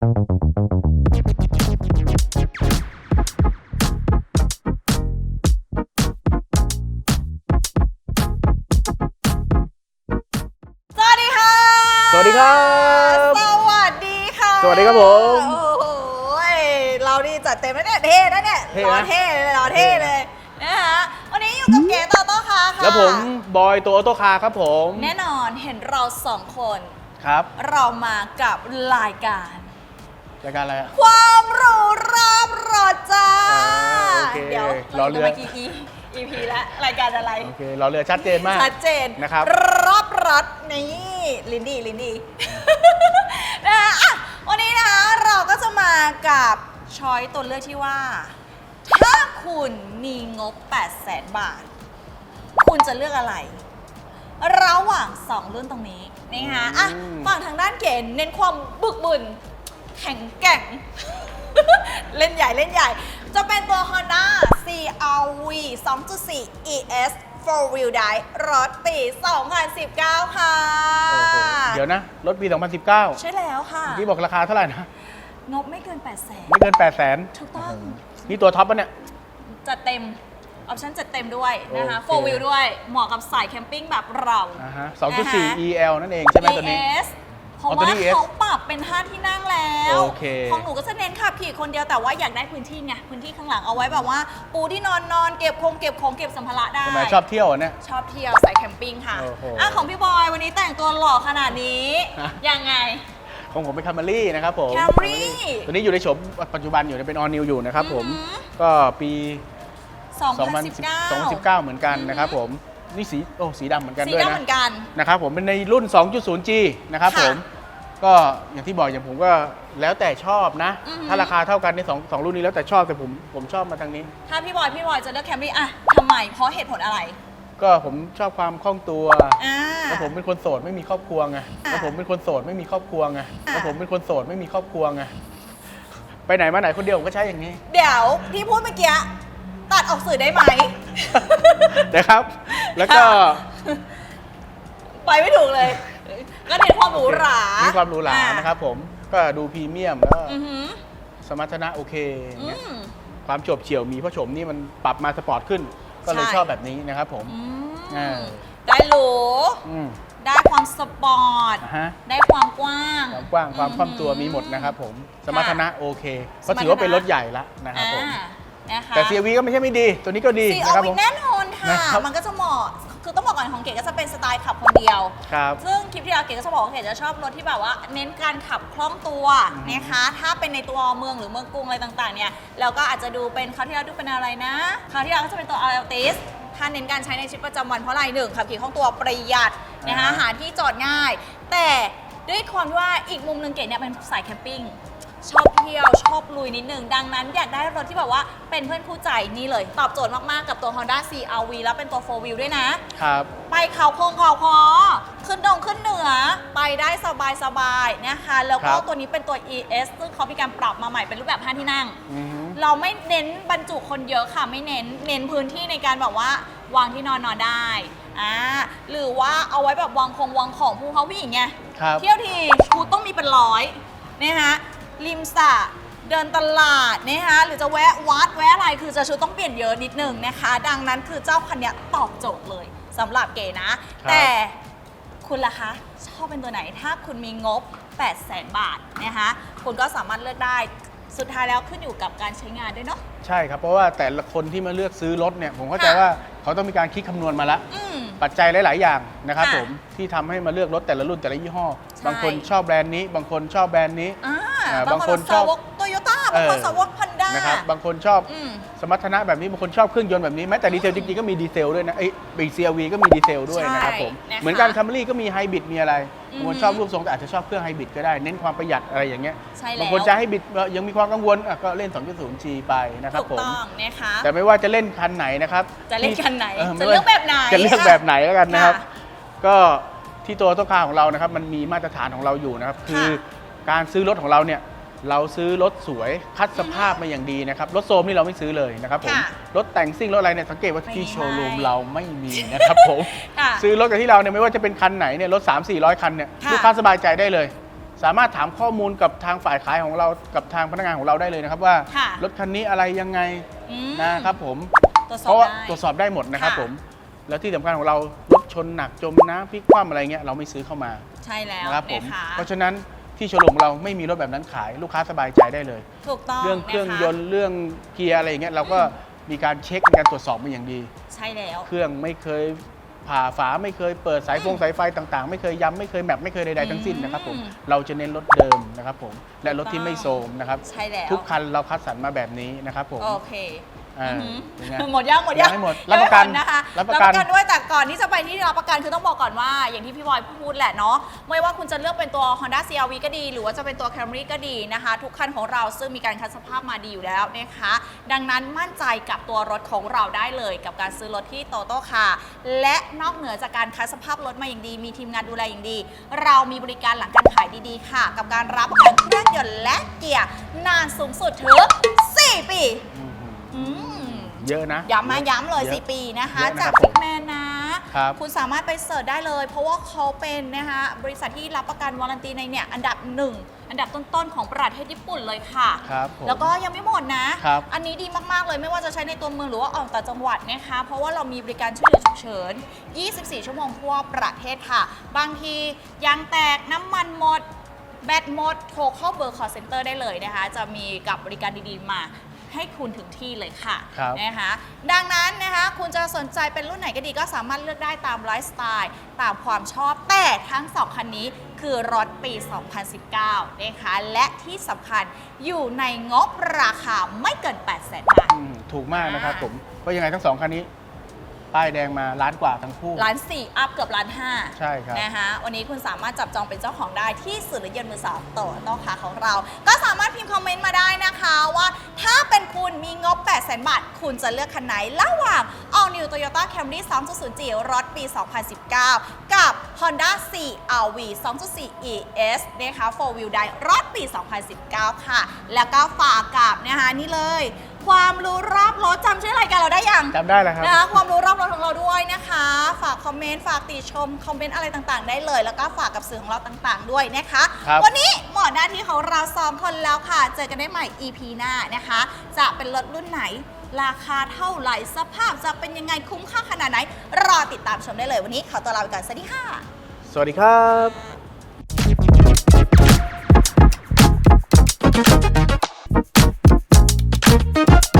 สวัสดีค่ะ สวัสดีครับ สวัสดีค่ะสวัสดีครับผม โอ้โหเราดีจัดเต็มแล้วเนี่ยเท่นะเนี่ยเท่รอนะเท่เลยรอเท่เลยนะคะวันนี้อยู่กับเก๋ต่อโต้ค่ะค่ะแล้วผมบอยตัวออโต้คาร์ครับผมแน่นอนเห็นเราสองคน ครับ เรามากับรายการ รายการอะไรอะ ความรู้รอบรอจ้า อ่าโอเคเดี๋ยวรอเรือ มื่กี้ EP แล้วรายการอะไร โอเคเราเรือชัดเจนมาก ชัดเจนนะครับรอบรัดนี่ลินดี้ลินดี้นะคะอะวันนี้นะคะเราก็จะมากับช้อยตัวเลือกที่ว่า ถ้าคุณมีงบ 8 0 0แสนบาท คุณจะเลือกอะไร ระหว่าง 2 รุ่นตรงนี้นะคะอะอืม ฝั่งทางด้านเก๋เน้นความบึกบึน แข็งแกร่ง เล่นใหญ่เล่นใหญ่ จะเป็นตัว Honda CRV 2.4 ES 4 wheel drive รถปี 2019 ค่ะ โอ้โหเดี๋ยวนะ รถปี 2019ใช่แล้วค่ะเมื่อกี้บอกราคาเท่าไหร่นะ งบไม่เกิน 8 0 0แสนไม่เกิน 8 0 0แสนถูกต้อง นี่ตัวท็อปปะเนี่ย จัดเต็ม ออปชั่นจัดเต็มด้วยนะคะ โอเค 4 wheel ด้วย เหมาะกับสายแคมปิ้งแบบเราอ่าฮะนะคะ2.4 EL นั่นเองใช่ไหมตัวนี้ ES เพราะอ๋อตัวว่านี้ ES เขาปรับ เป็น 5 ที่นั่งแล้วโอเคของหนูก็จะเน้นขับขี่คนเดียวแต่ว่าอยากได้พื้นที่ไงพื้นที่ข้างหลังเอาไว้แบบว่า ปูที่นอนนอนเก็บคงเก็บของเก็บสัมภาระได้ทำไมชอบเที่ยวอะเนี่ย ชอบเที่ยวสายแคมปิ้งค่ะโอ้โห อะของพี่บอยวันนี้แต่งตัวหล่อขนาดนี้ฮะยังไง ของผมเป็นคัม r รี่นะครับผม Camry ตัวนี้อยู่ในโฉมปัจจุบันอยู่เป็นออนิวอยู่นะครับผม อือหือ ก็ปี 2019 2019 เหมือนกันนะครับผม นี่สีโอ้สีดำเหมือนกันสีด้วยดำนะ เหมือนกัน นะครับผมเป็นในรุ่น 2.0G นะครับค่ะ ผม ก็อย่างที่บอกอย่างผมก็แล้วแต่ชอบนะ อือหือ ถ้าราคาเท่ากันในสองสองรุ่นนี้แล้วแต่ชอบแต่ผมผมชอบมาทางนี้ ถ้าพี่บอยพี่บอยจะเลือกแคมรี่อะทำไมเพราะเหตุผลอะไรก็ผมชอบความคล่องตัว อ่า แล้วผมเป็นคนโสดไม่มีครอบครัวไงอะแล้วผมเป็นคนโสดไม่มีครอบครัวไง อะ แล้วผมเป็นคนโสดไม่มีครอบครัวไง ไปไหนมาไหนคนเดียวผมก็ใช้อย่างนี้ เดี๋ยวที่พูดเมื่อกี้ตัดออกสื่อได้ไหม นะครับ แล้วก็ ไปไม่ถูกเลย ก็เน้นความหรูหรามีมีความหรูหรานะครับผมก็ดูพรีเมียมแล้วก็อือหือสมรรถนะโอเคอย่างอืเงี้ยมความโฉบเฉี่ยวมีเพราะโฉมนี่มันปรับมาสปอร์ตขึ้น ก็เลยใช่ ชอบแบบนี้นะครับผม อือ่ามได้หรูอืมได้ความสปอร์ตอ่าฮะ ได้ความกว้างความกว้างความคล่อมตัวมีหมดนะครับผม สมรรถนะโอเคเพราะถือว่าเป็นรถใหญ่ละนะครับผม อ่านะคะแต่ CRV ก็ไม่ใช่ไม่ดี ตัวนี้ก็ดีซีนะเอาครับวิผม แน่นอนค่ะ นะครับ มันก็จะเหมาะ ของเก๋ก็จะเป็นสไตล์ขับคนเดียว ครับ ซึ่งคลิปที่แล้วเก๋ก็จะบอกว่าเก๋จะชอบรถที่แบบว่า เน้นการขับคล่องตัวอืมนะคะ ถ้าเป็นในตัวเมืองหรือเมืองกรุงอะไรต่างๆเนี่ยเราก็อาจจะดูเป็นคราวที่แล้วดูเป็นอะไรนะคราวที่แล้วก็จะเป็นตัว Altis ถ้าเน้นการใช้ในชีวิตประจำวันเพราะอะไรหนึ่งขับขี่คล่องตัวประหยัดนะคะอ่าฮะหาที่จอดง่าย แต่ด้วยความที่ว่าอีกมุมหนึ่งเก๋เนี่ยเป็นสายแคมปิ้ง ชอบเที่ยวชอบลุยนิดนึง ดังนั้นอยากได้รถที่แบบว่าเป็นเพื่อนคู่ใจนี่เลย ตอบโจทย์มาก ๆ กับตัว Honda CRV แล้วเป็นตัว 4 wheel ด้วยนะ ครับ ไปเขาโคงเขาคอขึ้นดงขึ้นเหนือ ไปได้สบายสบายๆนะคะแล้วก็ครับ ตัวนี้เป็นตัว ES ซึ่งเขามีการปรับมาใหม่เป็นรูปแบบ 5 ที่นั่ง อือฮึ เราไม่เน้นบรรจุคนเยอะค่ะไม่เน้น เน้นพื้นที่ในการแบบว่าวางที่นอนนอนได้อ่าหรือว่าเอาไว้แบบวางคงวางของผู้เขาผู้หญิงไงครับ เที่ยวทีคูต้องมีเป็นร้อยนะคะ ริมสระเดินตลาดนะคะหรือจะแวะวัดแวะอะไรคือจะชุดต้องเปลี่ยนเยอะนิดนึงนะคะ ดังนั้นคือเจ้าคันเนี้ยตอบโจทย์เลยสำหรับเก๋นะ ครับ แต่คุณล่ะคะ ชอบเป็นตัวไหนถ้าคุณมีงบ 8 0 0แสนบาทนะคะคุณก็สามารถเลือกได้สุดท้ายแล้วขึ้นอยู่กับการใช้งานด้วยเนาะ ใช่ครับ เพราะว่าแต่ละคนที่มาเลือกซื้อรถเนี่ย ผมเข้าใจค่ะ ว่าเขาต้องมีการคิดคำนวณมาแล้ว อืม ปัจจัยหลาย ๆ อย่างนะครับค่ะผมที่ทำให้มาเลือกรถแต่ละรุ่นแต่ละยี่ห้อ ใช่ บางคนชอบแบรนด์นี้ บางคนชอบแบรนด์นี้ อ่าอ่าบางคนบางคนชอบสาวกโตโยต้าบางคนเออ สาวกพันด้านะครับบางคนชอบอืม สมรรถนะแบบนี้บางคนชอบเครื่องยนต์แบบนี้แม้แต่ดีเซลจริงๆก็มีดีเซลด้วยนะไอ้บีซีวีก็มีดีเซลด้วยนะครับผมใช่นะคะเหมือนกันคัมรี่ก็มีไฮบริดมีอะไรอือฮึบางคนชอบรูปทรงแต่อาจจะชอบเครื่องไฮบริดก็ได้เน้นความประหยัดอะไรอย่างเงี้ยใช่แล้ว บางคนจะให้บิดเอ่อยังมีความกังวลอะก็เล่น 2.0G ไปนะครับถูกผม ต้องนะคะ แต่ไม่ว่าจะเล่นคันไหนนะครับจะเล่นคันไหนที่จะเลือกแบบไหนจะเลือกแบบไหนแล้วกันนะครับ ค่ะก็ที่ตัวต้นคาของเรานะครับ มันมีมาตรฐานของเราอยู่นะครับ คือการซื้อรถของเราเนี่ย เราซื้อรถสวยคัดสภาพมาอย่างดีนะครับ รถโซมนี่เราไม่ซื้อเลยนะครับผมค่ะรถแต่งซิ่งรถอะไรเนี่ยสังเกตว่าไม่ที่มีโชว์รูมให้เราไม่มีนะครับผม ค่ะซื้อรถกับที่เราเนี่ยไม่ว่าจะเป็นคันไหนเนี่ยรถ 3 4 0 0 คันเนี่ยค่ะลูกค้าสบายใจได้เลย สามารถถามข้อมูลกับทางฝ่ายขายของเรากับทางพนักงานของเราได้เลยนะครับว่า ค่ะ รถคันนี้อะไรยังไงอืมนะครับผม ตรวจสเพอบราะว่าได้ ตรวจสอบได้หมดนะครับค่ะ ผม แล้วที่สำคัญของเรารถชนหนักจมน้ำพลิกคว่ำอะไรเงี้ยเราไม่ซื้อเข้ามาใช่แล้วนะครับผม นะคะเพราะฉะนั้น ที่โชว์รูมของเราไม่มีรถแบบนั้นขายลูกค้าสบายใจได้เลย ถูกต้องเรื่องเครื่องนะะยนต์เรื่องเกียร์อะไรอย่างเงี้ยเราก็มีการเช็คมีการตรวจสอบมาอย่างดี ใช่แล้ว เครื่องไม่เคยผ่าฝาไม่เคยเปิดสายฟงสายไฟต่างๆ ไม่เคยย้ำไม่เคยแมปไม่เคยใดๆทั้งสิ้นนะครับผมอืม เราจะเน้นรถเดิมนะครับผมและรถที่ไม่โทรมนะครับ ใช่แล้วทุกคันเราคัดสรรมาแบบนี้นะครับผม โอเค อ่าอือเป็นไงหือหมดยังหมดยังยังไม่หมดรับประกันยังไม่หมดนะคะรับประกันด้วยแต่ก่อนที่จะไปที่รับประกันคือต้องบอกก่อนว่า อย่างที่พี่บอยพูดแหละเนาะไม่ว่าคุณจะเลือกเป็นตัว Honda CRV ก็ดี หรือว่าจะเป็นตัว Camry ก็ดีนะคะ ทุกคันของเราซึ่งมีการคัดสภาพมาดีอยู่แล้วนะคะ ดังนั้นมั่นใจกับตัวรถของเราได้เลยกับการซื้อรถที่โตโต้คาและนอกเหนือจากการคัดสภาพรถมาอย่างดี มีทีมงานดูแลอย่างดี เรามีบริการหลังการขายดีๆ ค่ะ กับการรับประกันเครื่องยนต์และเกียร์นานสูงสุดถึง4ปี อืมอืม เยอะนะ ย้ำมาย้ำเลยเยอะ4ปีนะคะ เยอะนะครับจากพิกแมนนะ ครับคุณสามารถไปเสิร์ชได้เลย เพราะว่าเขาเป็นนะคะบริษัทที่รับประกันวารันตีในเนี่ยอันดับหนึ่งอันดับต้นๆของประเทศญี่ปุ่นเลยค่ะ ครับผม แล้วก็ยังไม่หมดนะ ครับอันนี้ดีมากๆเลยไม่ว่าจะใช้ในตัวเมืองหรือว่าออกต่างจังหวัดนะคะ เพราะว่าเรามีบริการช่วยเหลือฉุกเฉิน 24 ชั่วโมงทั่วประเทศค่ะ บางทียางแตกน้ำมันหมด แบตหมดโทรเข้าเบอร์ call center ได้เลยนะคะ จะมีกับบริการดีๆมา ให้คุณถึงที่เลยค่ะครับนะคะดังนั้นนะคะคุณจะสนใจเป็นรุ่นไหนก็ดีก็สามารถเลือกได้ตามไลฟ์สไตล์ตามความชอบแต่ทั้งสองคันนี้คือรถปี 2019 นะคะและที่สำคัญอยู่ในงบราคาไม่เกิน 8 0 0 0 0 0บาท อืมถูกมากนะครับผมเพราะยังไงทั้งสองคันนี้ ป้ายแดงมาล้านกว่าทั้งคู่ ล้านสี่อัพเกือบล้านห้าใช่ครับ นะคะวันนี้คุณสามารถจับจองเป็นเจ้าของได้ที่สื่อรถยนต์มือสองโตโต้คาของเรา ก็สามารถพิมพ์คอมเมนต์มาได้นะคะว่าถ้าเป็นคุณมีงบ 8 0 0 0 0 0 บาท คุณจะเลือกคันไหน ระหว่าง All New Toyota Camry 2.0G รถปี 2019 กับ Honda CRV 2.4 ES นะคะ 4 Wheel Drive รถปี 2019 ค่ะ แล้วก็ฝากกับนะคะนี่เลย ความรู้รอบรถจำชื่อรายการเราได้ยังจำได้แล้วครับนะคะความรู้รอบรถของเราด้วยนะคะ ฝากคอมเมนต์ฝากติชมคอมเมนต์อะไรต่างๆ ได้เลย แล้วก็ฝากกับสื่อของเราต่างๆ ด้วยนะคะ ครับวันนี้หมดหน้าที่ของเราสองคนแล้วค่ะ เจอกันได้ใหม่ EP หน้านะคะ จะเป็นรถรุ่นไหน ราคาเท่าไหร่สภาพจะเป็นยังไงคุ้มค่าขนาดไหน รอติดตามชมได้เลยวันนี้ขอตัวลาไปก่อนสวัสดีค่ะ สวัสดีครับ